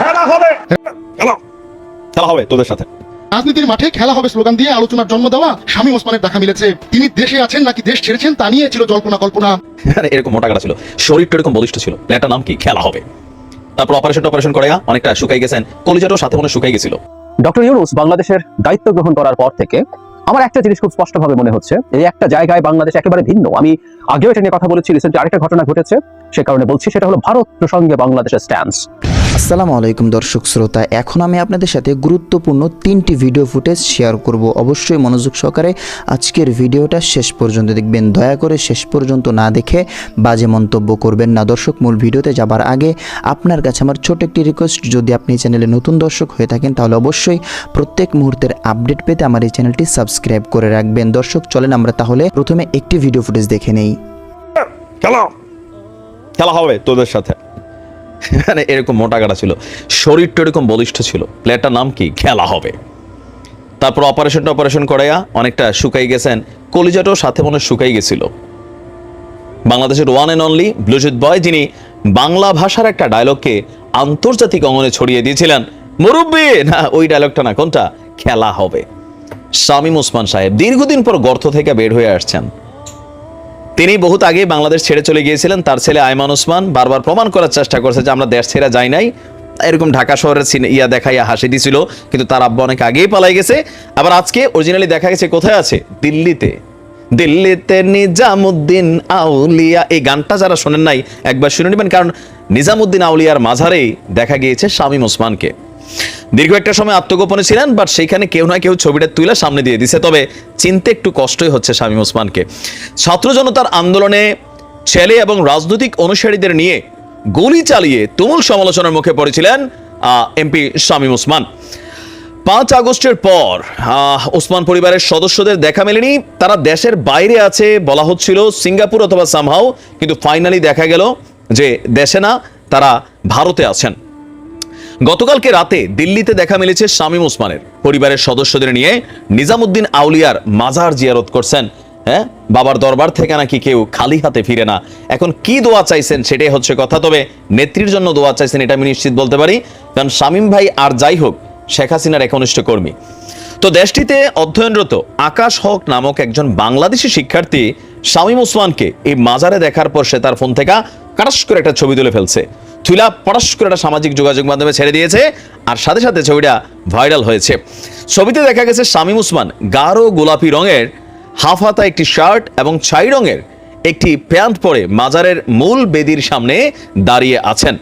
খেলা হবে। খেলা। খেলা হবে তোদের সাথে। রাজনীতির মাঠে খেলা হবে স্লোগান দিয়ে আলোচনার জন্ম দেওয়া শামীম ওসমানের দেখা মিলেছে। তিনি দেশে আছেন নাকি দেশ ছেড়েছেন তা নিয়ে ছিল জল্পনা কল্পনা। এরকম মোটা কাটা ছিল। শরীরটা এরকম বলিষ্ঠ ছিল। প্লেয়ারটার নাম কি? খেলা হবে। তারপর অপারেশন অপারেশন করে অনেকটা শুকাই গেছেন। কলিজাটাও সাথে মনে শুকাই গেছিল। ডক্টর ইউনুস বাংলাদেশের দায়িত্ব গ্রহণ করার পর থেকে আমার একটা জিনিস খুব স্পষ্টভাবে মনে হচ্ছে। এই একটা জায়গায় বাংলাদেশ একেবারে ভিন্ন। আমি আগেও এটা নিয়ে কথা বলেছি। রিসেন্টলি আরেকটা ঘটনা ঘটেছে। সে কারণে বলছি সেটা হলো ভারত প্রসঙ্গে বাংলাদেশের স্ট্যান্স আসসালামু আলাইকুম দর্শক শ্রোতা, এখন আমি আপনাদের সাথে গুরুত্বপূর্ণ তিনটি ভিডিও ফুটেজ শেয়ার করব। অবশ্যই মনোযোগ সহকারে আজকের ভিডিওটা শেষ পর্যন্ত দেখবেন। দয়া করে শেষ পর্যন্ত না দেখে বাজে মন্তব্য করবেন না। দর্শক, মূল ভিডিওতে যাবার আগে আপনার কাছে আমার ছোট একটি রিকোয়েস্ট যদি আপনি চ্যানেলে নতুন দর্শক হয়ে থাকেন, তাহলে অবশ্যই প্রত্যেক মুহূর্তের আপডেট পেতে আমার এই চ্যানেলটি সাবস্ক্রাইব করে রাখবেন। দর্শক, চলেন আমরা তাহলে প্রথমে একটি ভিডিও ফুটেজ দেখে নেই। খেলা। খেলা হবে তোদের সাথে। মানে এরকম মোটা কাটা ছিল। শরীরটা এরকম বলিষ্ঠ ছিল। প্লেয়ারটার নাম কি? খেলা হবে। তারপর অপারেশনটা অপারেশন করাইয়া অনেকটা শুকাই গেছেন। কলিজাটাও সাথে মনে শুকাই গেছিল। বাংলাদেশের one and only bluetooth boy যিনি বাংলা ভাষার একটা ডায়লগকে আন্তর্জাতিক অঙ্গনে ছড়িয়ে দিয়েছিলেন। মুরব্বী! না, ওই ডায়লগটা না, কোনটা? খেলা হবে। শামীম ওসমান সাহেব দীর্ঘদিন পর গর্ত থেকে বের হয়ে আসছেন। তিনি বহুত আগে বাংলাদেশ ছেড়ে চলে গিয়েছিলেন। তার ছেলে আয়মান ওসমান বারবার প্রমাণ করার চেষ্টা করছে যে আমরা দেশ ছেড়ে যাই নাই। এরকম ঢাকা শহরের ইয়া দেখাইয়া হাসি দিছিল, কিন্তু তার আব্বা অনেক আগেই পালাই গেছে। আবার আজকে অরিজিনালি দেখা গেছে, কোথায় আছে? দিল্লিতে। দিল্লিতে নিজামুদ্দিন আউলিয়া, এই গানটা যারা শোনেন নাই, একবার শুনে নেবেন। কারণ নিজামুদ্দিন আউলিয়ার মাঝারেই দেখা গিয়েছে শামীম ওসমানকে। দীর্ঘ একটা সময় আত্মগোপনে ছিলেন বাট সেখানে কেউ না কেউ ছবিটা তুলে সামনে দিয়ে দিছে। তবে চিনতে একটু কষ্টই হচ্ছে শামীম ওসমানকে। ছাত্র জনতার আন্দোলনে ছেলে এবং রাজনৈতিক অনুসারীদের নিয়ে গুলি চালিয়ে তুমুল সমালোচনার মুখে পড়েছিলেন এমপি শামীম ওসমান। পাঁচ আগস্টের পর ওসমান পরিবারের সদস্যদের দেখা মেলেনি। তারা দেশের বাইরে আছে বলা হচ্ছিল, সিঙ্গাপুর অথবা সামহাও কিন্তু ফাইনালি দেখা গেল যে দেশে না, তারা ভারতে আছেন। গতকালকে রাতে দিল্লিতে দেখা মিলেছে শামীম ওসমানের। পরিবারের সদস্যদের নিয়ে নিজামুদ্দিন আউলিয়ার মাজার জিয়ারত করছেন। হ্যাঁ? বাবার দরবার থেকে নাকি কেউ খালি হাতে ফিরে না। এখন কি দোয়া চাইছেন সেটাই হচ্ছে কথা, তবে নেত্রীর জন্য দোয়া চাইছেন এটা আমি নিশ্চিত বলতে পারি। কারণ শামীম ভাই আর যাই হোক, শেখ হাসিনার একনিষ্ঠ কর্মী। তো দেশটিতে অধ্যয়নরত আকাশ হক নামক একজন বাংলাদেশি শিক্ষার্থী শামীম ওসমানকে এই মাজারে দেখার পর সে তার ফোন থেকে কাটাস করে একটা ছবি তুলে ফেলছে। তুলা পটাস করে একটা সামাজিক যোগাযোগ মাধ্যমে ছেড়ে দিয়েছে, আর সাথে সাথে ছবিটা ভাইরাল হয়েছে। ছবিতে দেখা গেছে শামীম উসমান গাঢ় গোলাপি রঙের হাফ হাতা একটি শার্ট এবং ছাই রঙের একটি প্যান্ট পরে মাজারের মূল বেদির সামনে দাঁড়িয়ে আছেন।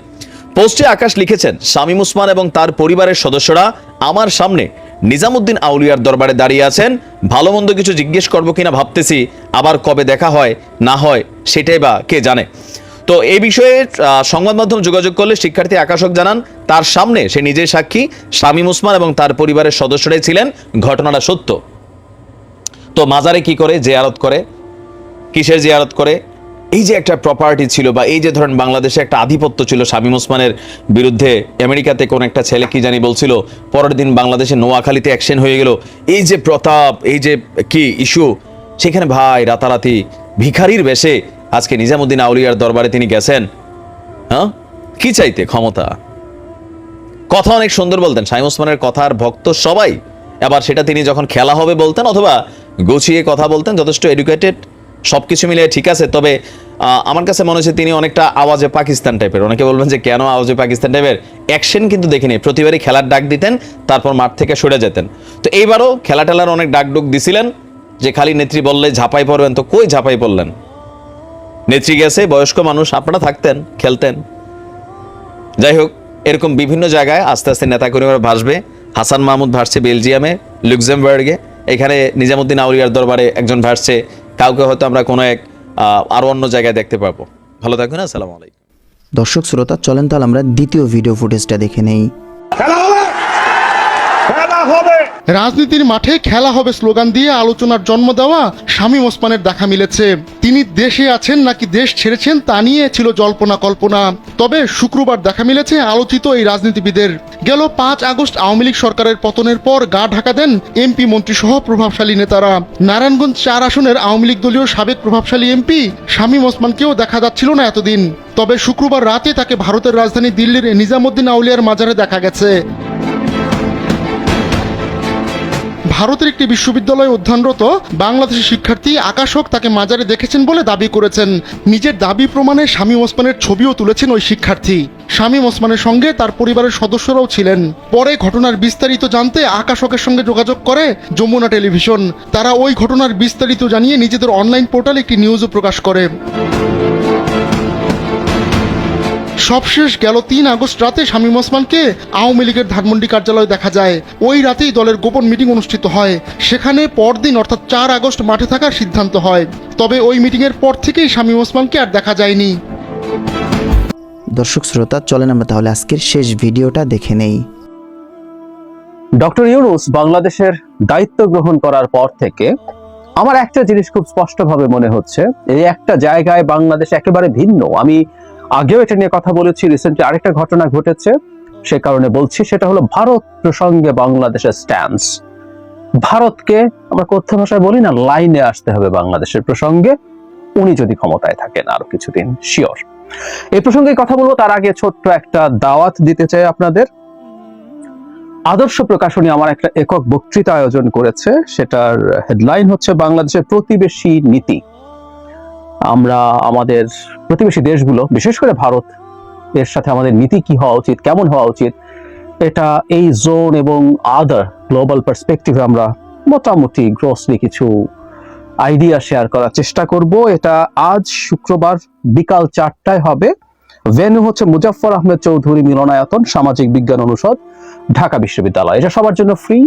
পোস্টে আকাশ লিখেছেন, শামীম উসমান এবং তার পরিবারের সদস্যরা আমার সামনে নিজামুদ্দিন আউলিয়ার দরবারে দাঁড়িয়ে আছেন। ভালো মন্দ কিছু জিজ্ঞেস করব কিনা ভাবতেছি, আবার কবে দেখা হয়, না হয়, সেটাই বা কে জানে? তো এই বিষয়ে সংবাদ মাধ্যম যোগাযোগ করলে শিক্ষার্থী আকাশক জানান, তার সামনে সে নিজেই সাক্ষী, শামীম ওসমান এবং তার পরিবারের সদস্যরাই ছিলেন, ঘটনাটা সত্য। তো মাজারে কি করে? জিয়ারত করে। কিসের জিয়ারত করে? এই যে একটা প্রপার্টি ছিল বা এই যে ধরেন বাংলাদেশে একটা আধিপত্য ছিল শামীম ওসমানের বিরুদ্ধে, আমেরিকাতে কোন একটা ছেলে কি জানি বলছিল, পরের দিন বাংলাদেশে নোয়াখালীতে অ্যাকশন হয়ে গেল। এই যে প্রতাপ, এই যে কি ইস্যু সেখানে ভাই রাতারাতি ভিখারির বেশে আজকে নিজামুদ্দিন আউলিয়ার দরবারে তিনি গেছেন। হ্যাঁ? কি চাইতে ক্ষমতা? কথা অনেক সুন্দর বলতেন শাহিম ওসমানের কথার ভক্ত সবাই। আবার সেটা তিনি যখন খেলা হবে বলতেন অথবা গুছিয়ে কথা বলতেন, যথেষ্ট এডুকেটেড সব কিছু মিলে ঠিক আছে। তবে আমার কাছে মনে হচ্ছে তিনি অনেকটা আওয়াজে পাকিস্তান টাইপের অনেকে বলবেন যে কেন আওয়াজে পাকিস্তান টাইপের অ্যাকশন কিন্তু দেখিনি। প্রতিবারই খেলার ডাক দিতেন, তারপর মাঠ থেকে সরে যেতেন। তো এইবারও খেলা টেলার অনেক ডাক ডুক দিছিলেন, যে খালি নেত্রী বললে ঝাঁপাই পড়বেন, তো কই ঝাঁপাই পড়লেন? নেত্রী গেছে বয়স্ক মানুষ আপনারা থাকতেন খেলতেন। যাই হোক এরকম বিভিন্ন জায়গায় আস্তে আস্তে নেতাকর্মীরা ভাসবে। হাসান মাহমুদ ভাসছে বেলজিয়ামে লুক্সেমবার্গে। এখানে নিজামুদ্দিন আউলিয়ার দরবারে একজন ভাসছে। কাউকে হয়তো আমরা কোনো এক আহ, আরও অন্য জায়গায় দেখতে পাবো। ভালো থাকবেন আসসালামু আলাইকুম। দর্শক শ্রোতা চলেন তাহলে আমরা দ্বিতীয় ভিডিও ফুটেজটা দেখে নেই। খেলা হবে! রাজনীতির মাঠে খেলা হবে স্লোগান দিয়ে আলোচনার জন্ম দেওয়া শামীম ওসমানের দেখা মিলেছে। তিনি দেশে আছেন নাকি দেশ ছেড়েছেন তা নিয়ে ছিল জল্পনা কল্পনা। তবে শুক্রবার দেখা মিলেছে আলোচিত এই রাজনীতিবিদের। গেল পাঁচ আগস্ট আওয়ামী লীগ সরকারের পতনের পর গা ঢাকা দেন এমপি মন্ত্রী সহ প্রভাবশালী নেতারা। নারায়ণগঞ্জ চার আসনের আওয়ামী লীগ দলীয় সাবেক প্রভাবশালী এমপি শামীম ওসমানকেও দেখা যাচ্ছিল না এতদিন। তবে শুক্রবার রাতে তাকে ভারতের রাজধানী দিল্লির নিজামুদ্দিন আউলিয়ার মাজারে দেখা গেছে। ভারতের একটি বিশ্ববিদ্যালয়ে অধ্যয়নরত বাংলাদেশের শিক্ষার্থী আকাশ হক তাকে মাজারে দেখেছেন বলে দাবি করেছেন। নিজের দাবি প্রমাণে শামীম ওসমানের ছবিও তুলেছেন ওই শিক্ষার্থী। শামীম ওসমানের সঙ্গে তার পরিবারের সদস্যরাও ছিলেন। পরে ঘটনার বিস্তারিত জানতে আকাশ হকের সঙ্গে যোগাযোগ করে যমুনা টেলিভিশন। তারা ওই ঘটনার বিস্তারিত জানিয়ে নিজেদের অনলাইন পোর্টালে একটি নিউজও প্রকাশ করে। সবশেষ গেল তিন আগস্ট রাতে শামীম ওসমানকে আওয়ামী লীগের ধানমন্ডি কার্যালয়ে দেখা যায়। ওই রাতেই দলের গোপন মিটিং অনুষ্ঠিত হয়। সেখানে পরদিন অর্থাৎ চার আগস্ট মাঠে থাকার সিদ্ধান্ত হয়। তবে ওই মিটিংয়ের পর থেকেই শামীম ওসমানকে আর দেখা যায়নি। দর্শক শ্রোতা চলেন আমরা তাহলে আজকের শেষ ভিডিওটা দেখে নেই। ডক্টর ইউনুস বাংলাদেশের দায়িত্ব গ্রহণ করার পর থেকে আমার একটা জিনিস খুব স্পষ্টভাবে মনে হচ্ছে। এই একটা জায়গায় বাংলাদেশ একেবারে ভিন্ন। আমি আগেও এটা নিয়ে কথা বলেছি রিসেন্টলি আরেকটা ঘটনা ঘটেছে, সে কারণে বলছি, সেটা হলো ভারত প্রসঙ্গে বাংলাদেশের স্ট্যান্স ভারতকে আমরা কথ্য ভাষায় বলি না লাইনে আসতে হবে বাংলাদেশের প্রসঙ্গে, উনি যদি ক্ষমতায় থাকেন আরও কিছুদিন শিওর এই প্রসঙ্গে কথা বলব, তার আগে ছোট্ট একটা দাওয়াত দিতে চাই আপনাদের। আদর্শ প্রকাশনী আমার একটা একক বক্তৃতা আয়োজন করেছে, সেটার হেডলাইন হচ্ছে বাংলাদেশের প্রতিবেশী নীতি। আমরা আমাদের প্রতিবেশী দেশগুলো, বিশেষ করে ভারত, এর সাথে আমাদের নীতি কি হওয়া উচিত, কেমন হওয়া উচিত, এটা এই জোন এবং আদার গ্লোবাল পার্সপেক্টিভে আমরা মোটামুটি গ্রসলি কিছু আইডিয়া শেয়ার করার চেষ্টা করব। এটা আজ শুক্রবার বিকাল চারটায় হবে। ভেনু হচ্ছে মুজাফফর আহমেদ চৌধুরী মিলনায়তন, সামাজিক বিজ্ঞান অনুষদ, ঢাকা বিশ্ববিদ্যালয়। এটা সবার জন্য ফ্রি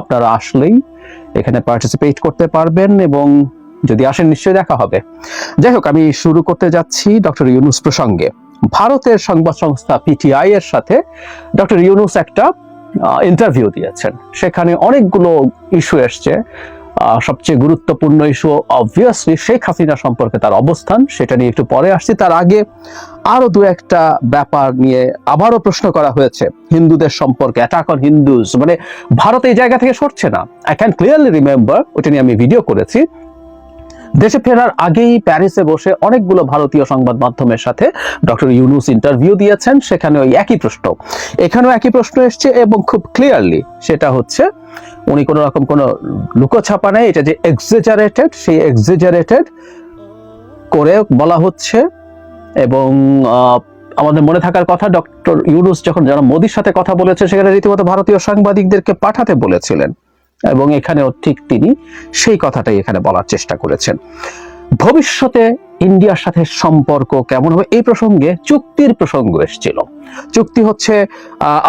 আপনারা আসলেই এখানে পার্টিসিপেট করতে পারবেন এবং যদি আসেন নিশ্চয়ই দেখা হবে। যাই হোক, আমি শুরু করতে যাচ্ছি ডক্টর ইউনুস প্রসঙ্গে। ভারতের সংবাদ সংস্থা পিটিআই এর সাথে ডক্টর ইউনুস একটা ইন্টারভিউ দিয়েছেন। সেখানে অনেকগুলো ইস্যু এসছে। সবচেয়ে গুরুত্বপূর্ণ ইস্যু অবভিয়াসলি শেখ হাসিনা সম্পর্কে তার অবস্থান, সেটা নিয়ে একটু পরে আসছি। তার আগে আরও দু একটা ব্যাপার নিয়ে আবারও প্রশ্ন করা হয়েছে। হিন্দুদের সম্পর্কে অ্যাটাক হিন্দুজ মানে ভারত এই জায়গা থেকে সরছে না। আই ক্যান ক্লিয়ারলি রিমেম্বার ওটা নিয়ে আমি ভিডিও করেছি। দেশে ফেরার আগেই প্যারিসে বসে অনেকগুলো ভারতীয় সংবাদ মাধ্যমের সাথে ডক্টর ইউনুস ইন্টারভিউ দিয়েছেন, সেখানে ওই একই প্রশ্ন। এখানেও একই প্রশ্ন এসছে এবং খুব ক্লিয়ারলি সেটা হচ্ছে, উনি কোনো রকম কোনো লুকোছাপা নেই, এটা যে এক্সেজারেটেড সেই এক্সেজারেটেড করে বলা হচ্ছে এবং আমাদের মনে থাকার কথা, ডক্টর ইউনুস যখন, যারা মোদির সাথে কথা বলেছে সেখানে রীতিমতো ভারতীয় সাংবাদিকদেরকে পাঠাতে বলেছিলেন। এবং এখানেও ঠিক তিনি সেই কথাটাই এখানে বলার চেষ্টা করেছেন। ভবিষ্যতে ইন্ডিয়ার সাথে সম্পর্ক কেমন হবে এই প্রসঙ্গে চুক্তির প্রসঙ্গ এসেছিল। চুক্তি হচ্ছে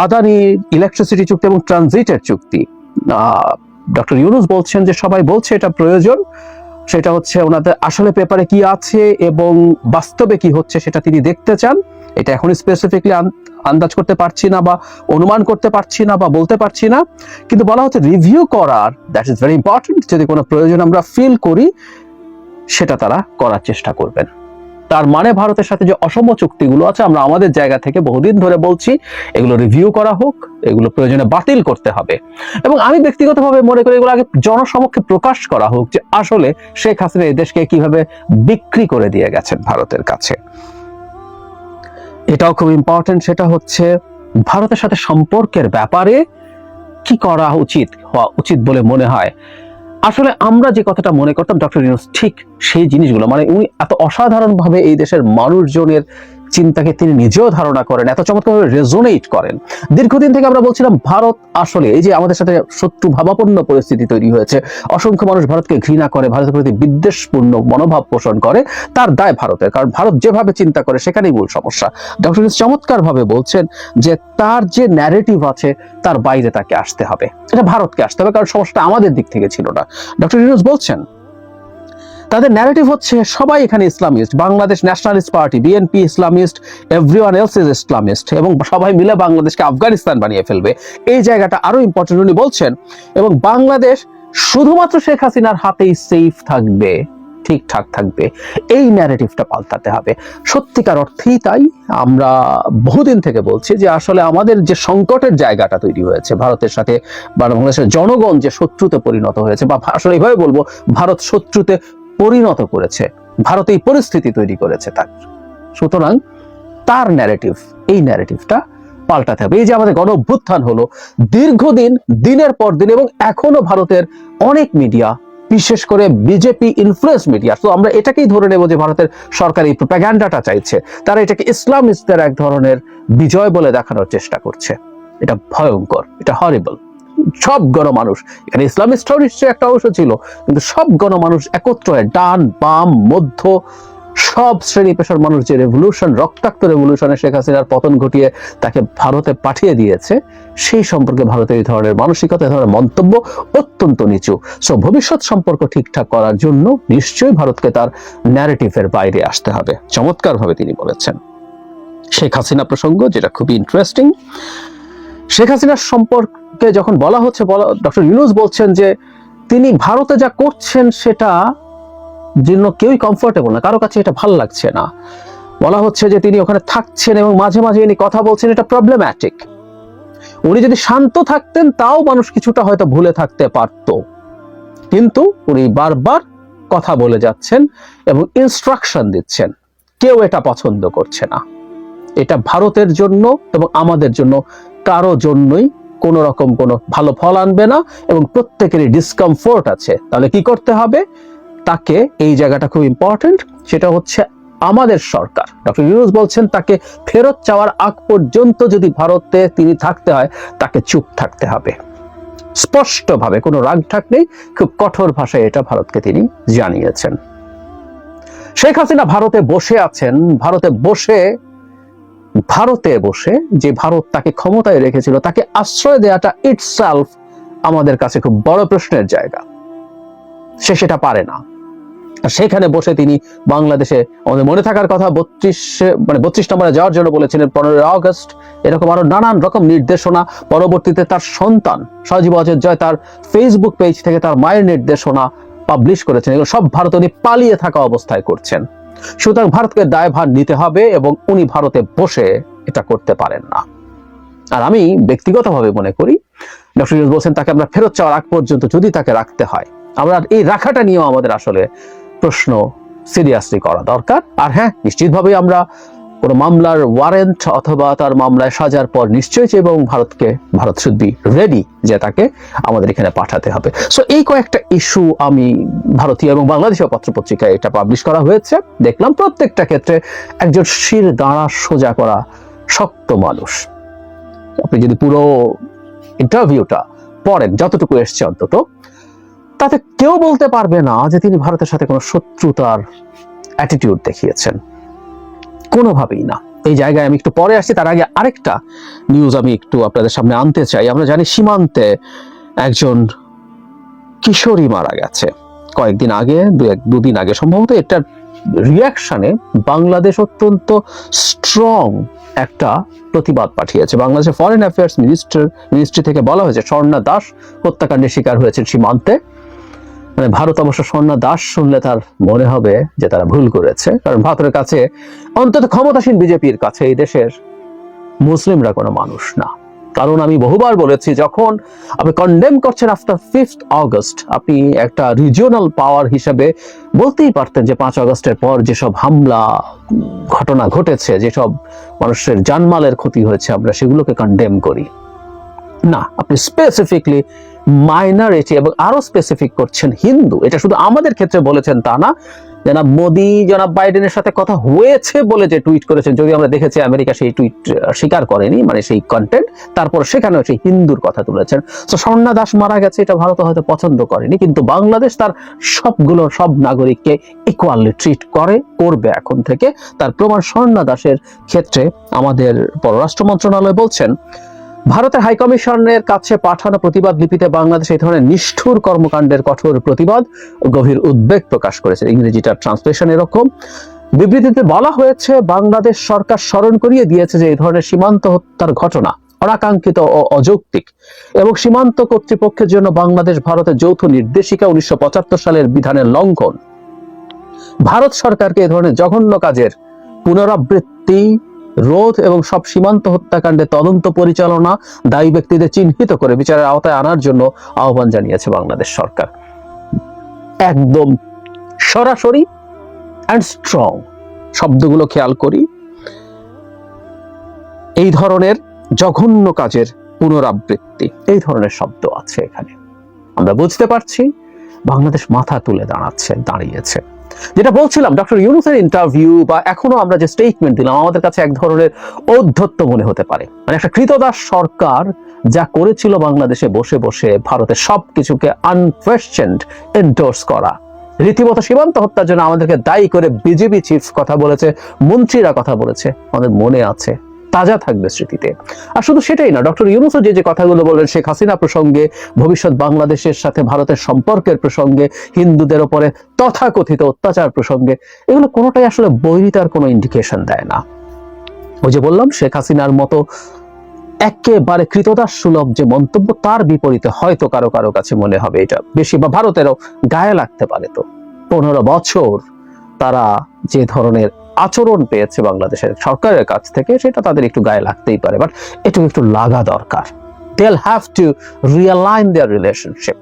আদানি ইলেকট্রিসিটি চুক্তি এবং ট্রানজিটের চুক্তি। ডক্টর ইউনুস বলছেন যে সবাই বলছে এটা প্রয়োজন, সেটা হচ্ছে ওনাদের আসলে পেপারে কি আছে এবং বাস্তবে কি হচ্ছে সেটা তিনি দেখতে চান। এটা এখন স্পেসিফিকলি আন্দাজ করতে পারছি না বা অনুমান করতে পারছি না বা বলতে পারছি না। কিন্তু বলা হচ্ছে রিভিউ করার দ্যাট ইজ ভেরি ইম্পর্টেন্ট যদি কোনো প্রয়োজন আমরা ফিল করি, সেটা তারা করার চেষ্টা করবেন। তার মানে ভারতের সাথে যে অসম চুক্তিগুলো আছে, আমরা আমাদের জায়গা থেকে বহুদিন ধরে বলছি, এগুলো রিভিউ করা হোক, এগুলো প্রয়োজনে বাতিল করতে হবে। এবং আমি ব্যক্তিগতভাবে মনে করি এগুলো আগে জনসমক্ষে প্রকাশ করা হোক যে আসলে শেখ হাসিনা এই দেশকে কীভাবে বিক্রি করে দিয়ে গেছেন ভারতের কাছে। এটাও খুব ইম্পর্টেন্ট সেটা হচ্ছে ভারতের সাথে সম্পর্কের ব্যাপারে কি করা উচিত, হওয়া উচিত বলে মনে হয়। আসলে আমরা যে কথাটা মনে করতাম ডক্টর ইউনুস ঠিক সেই জিনিসগুলো মানে উনি এত অসাধারণভাবে এই দেশের মানুষজনের চিন্তাকে তিনি নিজেও ধারণা করেন, এত চমৎকারভাবে রেজোনেট করেন। দীর্ঘদিন থেকে আমরা বলছিলাম, ভারত আসলে এই যে আমাদের সাথে শত্রু ভাবাপন্ন পরিস্থিতি তৈরি হয়েছে, অসংখ্য মানুষ ভারতকে ঘৃণা করে, ভারতের প্রতি বিদ্বেষপূর্ণ মনোভাব পোষণ করে, তার দায় ভারতের। কারণ ভারত যেভাবে চিন্তা করে, সেখানেই মূল সমস্যা। ডক্টর ইউনুস চমৎকার ভাবে বলছেন যে তার যে ন্যারেটিভ আছে, তার বাইরে তাকে আসতে হবে। এটা ভারতকে আসতে হবে, কারণ সমস্যাটা আমাদের দিক থেকে ছিল না। ডক্টর ইউনুস বলছেন তাদের ন্যারেটিভ হচ্ছে, সবাই এখানে islamist Bangladesh nationalist party BNP islamist everyone else is islamist এবং সবাই মিলে বাংলাদেশকে আফগানিস্তান বানিয়ে ফেলবে। এই জায়গাটা আরও ইম্পর্টেন্ট উনি বলছেন, এবং বাংলাদেশ শুধুমাত্র শেখ হাসিনার হাতেই সেফ থাকবে, ঠিকঠাক থাকবে। এই ন্যারেটিভটা পাল্টাতে হবে। সত্যিকার অর্থেই তাই, আমরা বহুদিন থেকে বলছি যে আসলে আমাদের যে সংকটের জায়গাটা তৈরি হয়েছে, ভারতের সাথে বাংলাদেশের জনগণ যে শত্রুতে পরিণত হয়েছে, বা আসলে এইভাবে বলব, ভারত শত্রুতে পরিণত করেছে। ভারত এই পরিস্থিতি তৈরি করেছে তার। সুতরাং তার ন্যারেটিভ এই ন্যারেটিভটা পাল্টাতে হবে। এই যে আমাদের গণ অভ্যুত্থান হলো, দীর্ঘদিন, দিনের পর দিন এবং এখনও ভারতের অনেক মিডিয়া বিশেষ করে বিজেপি ইনফ্লুয়েন্স মিডিয়া তো আমরা এটাকেই ধরে নেব যে ভারতের সরকার এই প্রোপাগ্যান্ডাটা চাইছে। তারা এটাকে ইসলামিস্টদের এক ধরনের বিজয় বলে দেখানোর চেষ্টা করছে। এটা ভয়ঙ্কর, এটা হরিবল সব গণমানুষ। এখানে ইসলামিস্টরাও নিশ্চয়ই একটা অংশ ছিল, কিন্তু সব গণমানুষ একত্র হয়ে ডান, বাম, মধ্য, সব শ্রেণি পেশার মানুষ যে রেভলিউশন রক্তাক্ত রেভলিউশনে শেখ হাসিনার পতন ঘটিয়ে তাকে ভারতে পাঠিয়ে দিয়েছে, সেই সম্পর্কে ভারতের এই ধরনের মানসিকতা, এই ধরনের মন্তব্য অত্যন্ত নিচু। সো ভবিষ্যৎ সম্পর্ক ঠিকঠাক করার জন্য নিশ্চয়ই ভারতকে তার ন্যারেটিভের বাইরে আসতে হবে। চমৎকারভাবে তিনি বলেছেন। শেখ হাসিনা প্রসঙ্গ, যেটা খুবই ইন্টারেস্টিং শেখ হাসিনার সম্পর্কে যখন বলা হচ্ছে ডক্টর ইউনুস বলছেন যে তিনি ভারতে যা করছেন সেটা জন্য কেউই কমফোর্টেবল না, কারও কাছে এটা ভালো লাগছে না। বলা হচ্ছে যে তিনি ওখানে থাকছেন এবং মাঝে মাঝে ইনি কথা বলছেন, এটা প্রবলেম্যাটিক উনি যদি শান্ত থাকতেন, তাও মানুষ কিছুটা হয়তো ভুলে থাকতে পারত। কিন্তু উনি বারবার কথা বলে যাচ্ছেন এবং ইনস্ট্রাকশন দিচ্ছেন। কেউ এটা পছন্দ করছে না। এটা ভারতের জন্য এবং আমাদের জন্য কারও জন্যই কোনো রকম কোনো ভালো ফল আনবে না এবং প্রত্যেকেরই ডিসকমফোর্ট আছে। তাহলে কি করতে হবে? তাকে এই জায়গাটা খুব ইম্পর্টেন্ট সেটা হচ্ছে আমাদের সরকার। ডক্টর ইউনুস বলছেন, তাকে ফেরত চাওয়ার আগ পর্যন্ত যদি ভারতে তিনি থাকতে হয়, তাকে চুপ থাকতে হবে। স্পষ্টভাবে কোনো রাগ ঠাক নেই, খুব কঠোর ভাষায় এটা ভারতকে তিনি জানিয়েছেন। শেখ হাসিনা ভারতে বসে আছেন, ভারতে বসে ভারতে বসে যে ভারত তাকে ক্ষমতায় রেখেছিল, তাকে আশ্রয় দেওয়াটা ইটসেলফ আমাদের কাছে খুব বড় প্রশ্নের জায়গা। সে সেটা পারে না। সেখানে বসে তিনি বাংলাদেশে আমাদের মনে থাকার কথা বত্রিশ মানে বত্রিশ নম্বরে যাওয়ার জন্য বলেছিলেন, পনেরোই আগস্ট এরকম আরও নানান রকম নির্দেশনা, পরবর্তীতে তার সন্তান সজীব জয় তার ফেসবুক পেজ থেকে তার মায়ের নির্দেশনা পাবলিশ করেছেন। এগুলো সব ভারত উনি পালিয়ে থাকা অবস্থায় করছেন। সুতরাং ভারতকে দায়ভার নিতে হবে এবং উনি ভারতে বসে এটা করতে পারেন না। আর আমি ব্যক্তিগতভাবে মনে করি, ডক্টর বলছেন, তাকে আমরা ফেরত চাওয়ার আগ পর্যন্ত যদি তাকে রাখতে হয়, আমরা এই রাখাটা নিয়েও আমাদের আসলে প্রশ্ন সিরিয়াসলি করা দরকার। আর হ্যাঁ নিশ্চিতভাবেই আমরা কোনো মামলার ওয়ারেন্ট অথবা তার মামলায় সাজার পর নিশ্চয়ই চাইব এবং ভারতকে, ভারত শুড বি রেডি যে তাকে আমাদের এখানে পাঠাতে হবে। সো এই কয়েকটা ইস্যু আমি ভারতীয় এবং বাংলাদেশীয় পত্রপত্রিকায় এটা পাবলিশ করা হয়েছে। দেখলাম প্রত্যেকটা ক্ষেত্রে একজন শির দাঁড়া সোজা করা শক্ত মানুষ। আপনি যদি পুরো ইন্টারভিউটা পড়েন, যতটুকু এসছে অন্তত, তাতে কেউ বলতে পারবে না যে তিনি ভারতের সাথে কোনো শত্রুতার অ্যাটিটিউড দেখিয়েছেন। কোনোভাবেই না। এই জায়গায় আমি একটু পরে আসছি, তার আগে আরেকটা নিউজ আমি একটু আপনাদের সামনে আনতে চাই। আমরা জানি সীমান্তে একজন কিশোরী মারা গেছে। কয়েকদিন আগে, দু এক, দুদিন আগে সম্ভবত এটার রিয়াকশনে বাংলাদেশ অত্যন্ত স্ট্রং একটা প্রতিবাদ পাঠিয়েছে। বাংলাদেশের ফরেন অ্যাফেয়ার্স মিনিস্টার মিনিস্ট্রি থেকে বলা হয়েছে, স্বর্ণা দাস হত্যাকাণ্ডের শিকার হয়েছেন সীমান্তে। মানে ভারত অবশ্য স্বর্ণা দাস শুনলে তার মনে হবে যে তারা ভুল করেছে, কারণ ভারতের কাছে অন্তত ক্ষমতাসীন বিজেপির কাছে এই দেশের মুসলিমরা কোনো মানুষ না। কারণ আমি বহুবার বলেছি, যখন আপনি কন্ডেম করছেন আফটার ফিফথ অগস্ট আপনি একটা রিজিওনাল পাওয়ার হিসেবে বলতেই পারতেন যে পাঁচ আগস্টের পর যেসব হামলা, ঘটনা ঘটেছে, যেসব মানুষের জানমালের ক্ষতি হয়েছে, আমরা সেগুলোকে কন্ডেম করি। না, আপনি স্পেসিফিকলি মাইনরিটি এবং আরও স্পেসিফিক করছেন হিন্দু। এটা শুধু আমাদের ক্ষেত্রে বলেছেন তা না। জনাব মোদি, জনাব বাইডেনের সাথে কথা হয়েছে বলে যে টুইট করেছেন যদি আমরা দেখেছি আমেরিকা সেই টুইট স্বীকার করেনি মানে সেই কন্টেন্ট তারপর সেখানেও সেই হিন্দুর কথা তুলেছেন। তো স্বর্ণা দাস মারা গেছে, এটা ভারত হয়তো পছন্দ করেনি, কিন্তু বাংলাদেশ তার সবগুলো, সব নাগরিককে ইকুয়ালি ট্রিট করে, করবে এখন থেকে। তার প্রমাণ স্বর্ণা দাসের ক্ষেত্রে আমাদের পররাষ্ট্র মন্ত্রণালয় বলছেন ভারতের হাইকমিশনের কাছে পাঠানো প্রতিবাদ লিপিতে বাংলাদেশ এই ধরনের নিষ্ঠুর কর্মকাণ্ডের কঠোর প্রতিবাদ ও গভীর উদ্বেগ প্রকাশ করেছে। ইংরেজিটার ট্রান্সলেশন এরকম। বিবৃতিতে বলা হয়েছে, বাংলাদেশ সরকার স্মরণ করিয়ে দিয়েছে যে এই ধরনের সীমান্ত হত্যার ঘটনা অনাকাঙ্ক্ষিত ও অযৌক্তিক এবং সীমান্ত কর্তৃপক্ষের জন্য বাংলাদেশ ভারতের যৌথ নির্দেশিকা উনিশশো পঁচাত্তর সালের বিধানের লঙ্ঘন। ভারত সরকারকে এই ধরনের জঘন্য কাজের পুনরাবৃত্তি রোধ এবং সব সীমান্ত হত্যাকাণ্ডে তদন্ত পরিচালনা দায়ী ব্যক্তিদের চিহ্নিত করে বিচারের আওতায় আনার জন্য আহ্বান জানিয়েছে বাংলাদেশ সরকার। একদম সরাসরি অ্যান্ড স্ট্রং শব্দগুলো খেয়াল করি। এই ধরনের জঘন্য কাজের পুনরাবৃত্তি, এই ধরনের শব্দ আছে এখানে। আমরা বুঝতে পারছি, বাংলাদেশ মাথা তুলে দাঁড়াচ্ছে, দাঁড়িয়েছে। যেটা বলছিলাম ডক্টর ইউনুসের ইন্টারভিউ বা এখনও আমরা যে স্টেটমেন্ট দিলাম, আমাদের কাছে এক ধরনের ঔদ্ধত্য মনে হতে পারে। মানে একটা কৃতদাস সরকার যা করেছিল বাংলাদেশে বসে বসে ভারতের সবকিছুকে আনকোয়েশ্চেন্ড এন্ডোর্স করা। রীতিমতো সীমান্ত হত্যার জন্য আমাদেরকে দায়ী করে বিজেপি চিফ কথা বলেছে, মন্ত্রীরা কথা বলেছে, আমাদের মনে আছে। তাজা থাকবে স্মৃতিতে। আর শুধু সেটাই না, ডক্টর ইউনুসও যে যে কথাগুলো বললেন, শেখ হাসিনা প্রসঙ্গে, ভবিষ্যৎ বাংলাদেশের সাথে ভারতের সম্পর্কের প্রসঙ্গে, হিন্দুদের ওপরে তথাকথিত অত্যাচার প্রসঙ্গে, এগুলো কোনোটাই আসলে বৈরিতার কোনো ইন্ডিকেশন দেয় না। ওই যে বললাম, শেখ হাসিনার মতো একেবারে কৃতদাস সুলভ যে মন্তব্য, তার বিপরীতে হয়তো কারও কারও কাছে মনে হবে এটা। বেশি বা ভারতেরও গায়ে লাগতে পারে তো। পনেরো বছর তারা যে ধরনের আচরণ পেয়েছে বাংলাদেশের সরকারের কাছ থেকে, সেটা তাদের একটু গায়ে লাগতেই পারে বাট একটু একটু লাগা দরকার। They'll have to realign their relationship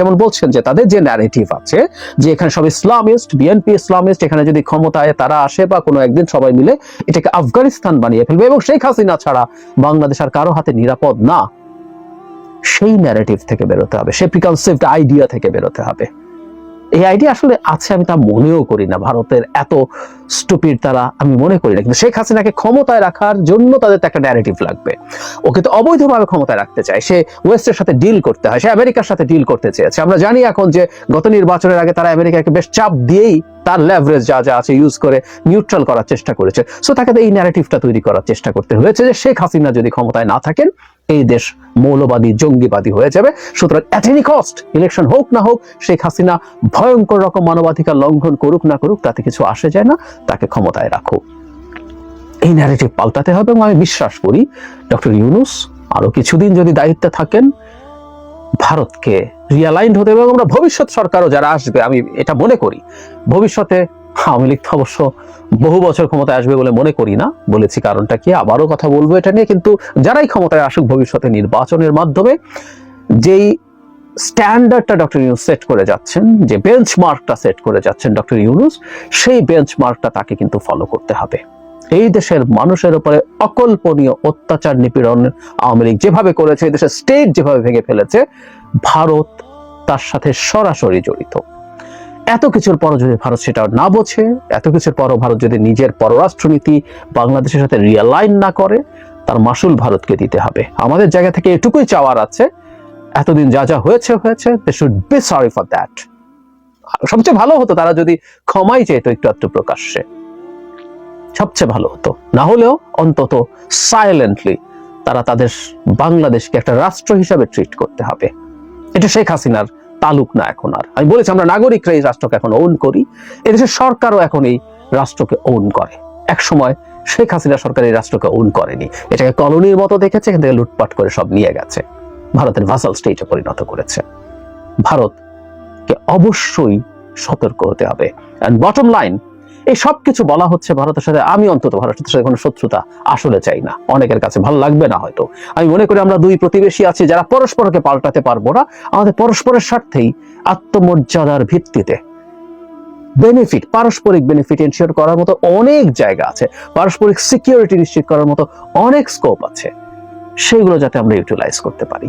যেমন বলছেন যে তাদের যে ন্যারেটিভ আছে, যে এখানে সব ইসলামিস্ট বিএনপি ইসলামিস্ট, এখানে যদি ক্ষমতায় তারা আসে বা কোনো একদিন সবাই মিলে এটাকে আফগানিস্তান বানিয়ে ফেলবে এবং শেখ হাসিনা ছাড়া বাংলাদেশ আর কারও হাতে নিরাপদ না। সেই ন্যারেটিভ থেকে বেরোতে হবে সেই প্রিকনসেপ্ট আইডিয়া থেকে বেরোতে হবে। এই আইডিয়া আসলে আছে আমি তা মনেও করি না। ভারতের এত স্টুপিড তারা আমি মনে করি না। কিন্তু শেখ হাসিনাকে ক্ষমতায় রাখার জন্য তাদের একটা ন্যারেটিভ লাগবে। ওকে তো অবৈধভাবে ক্ষমতায় রাখতে চায়। সে ওয়েস্টের সাথে ডিল করতে হয়, সে আমেরিকার সাথে ডিল করতে চেয়েছে। আমরা জানি এখন যে গত নির্বাচনের আগে তারা আমেরিকাকে বেশ চাপ দিয়েই তার লেভারেজ যা যা আছে ইউজ করে নিউট্রাল করার চেষ্টা করেছে। সো তাকে তো এই ন্যারেটিভটা তৈরি করার চেষ্টা করতে হয়েছে যে শেখ হাসিনা যদি ক্ষমতায় না থাকেন এই দেশ মৌলবাদী, জঙ্গিবাদী হয়ে যাবে। সুতরাং অ্যাট এনি কস্ট ইলেকশন হোক না হোক, শেখ হাসিনা ভয়ঙ্কর রকম মানবাধিকার লঙ্ঘন করুক না করুক, তাতে কিছু আসে যায় না, তাকে ক্ষমতায় রাখো। এই ন্যারেটিভ পাল্টাতে হবে, এবং আমি বিশ্বাস করি, ডক্টর ইউনুস আরও কিছুদিন যদি দায়িত্বে থাকেন, ভারতকে রিয়ালাইন্ড হতে হবে, এবং আমরা ভবিষ্যৎ সরকারও যারা আসবে, আমি এটা মনে করি, ভবিষ্যতে আওয়ামী লীগ তো অবশ্য বহু বছর ক্ষমতায় আসবে বলে মনে করি না। বলেছি কারণটা কি, আবারও কথা বলব এটা নিয়ে। কিন্তু যারাই ক্ষমতায় আসুক, ভবিষ্যতে নির্বাচনের মাধ্যমে যেই স্ট্যান্ডার্ডটা ডক্টর ইউনুস সেট করে যাচ্ছেন, যে বেঞ্চমার্কটা সেট করে যাচ্ছেন ডক্টর ইউনুস সেই বেঞ্চমার্কটা তাকে কিন্তু ফলো করতে হবে। এই দেশের মানুষের উপরে অকল্পনীয় অত্যাচার, নিপীড়ন আওয়ামী লীগ যেভাবে করেছে, এই দেশের স্টেট যেভাবে ভেঙে ফেলেছে, ভারত তার সাথে সরাসরি জড়িত। এত কিছুর পরও যদি ভারত সেটা না বোঝে, এত কিছুর পরও ভারত যদি নিজের পররাষ্ট্রনীতি বাংলাদেশের সাথে রিয়ালাইন না করে, তার মাসুল ভারতকে দিতে হবে। আমাদের জায়গা থেকে এটুকুই চাওয়ার আছে, এতদিন যা যা হয়েছে হয়েছে they should be sorry for that সবচেয়ে ভালো হতো, তারা যদি ক্ষমাই চেত একটু একটু প্রকাশ্যে। সবচেয়ে ভালো হতো। না হলেও অন্তত সাইলেন্টলি তারা তাদের বাংলাদেশকে একটা রাষ্ট্র হিসাবে ট্রিট করতে হবে। এটা শেখ হাসিনার তালুক না এখন আর। আমি বলেছি, আমরা নাগরিকরা এই রাষ্ট্রকে এখন ওন করি। এদেশের সরকারও এখন এই রাষ্ট্রকে ওন করে। এক সময় শেখ হাসিনা সরকার এই রাষ্ট্রকে ওন করেনি। এটাকে কলোনির মতো দেখেছে, এখান থেকে লুটপাট করে সব নিয়ে গেছে। ভারতের ভাসাল স্টেটে পরিণত করেছে। ভারতকে অবশ্যই সতর্ক হতে হবে। অ্যান্ড বটম লাইন এই সব কিছু বলা হচ্ছে ভারতের সাথে। আমি অন্তত ভারতের সাথে কোনো শত্রুতা আসলে চাই না। অনেকের কাছে ভালো লাগবে না হয়তো। আমি মনে করি আমরা দুই প্রতিবেশী আছি যারা পরস্পরকে পাল্টাতে পারব না। আমাদের পরস্পরের স্বার্থেই আত্মমর্যাদার ভিত্তিতে বেনিফিট পারস্পরিক বেনিফিট এনশিওর করার মতো অনেক জায়গা আছে। পারস্পরিক সিকিউরিটি নিশ্চিত করার মতো অনেক স্কোপ আছে। সেগুলো যাতে আমরা ইউটিলাইজ করতে পারি।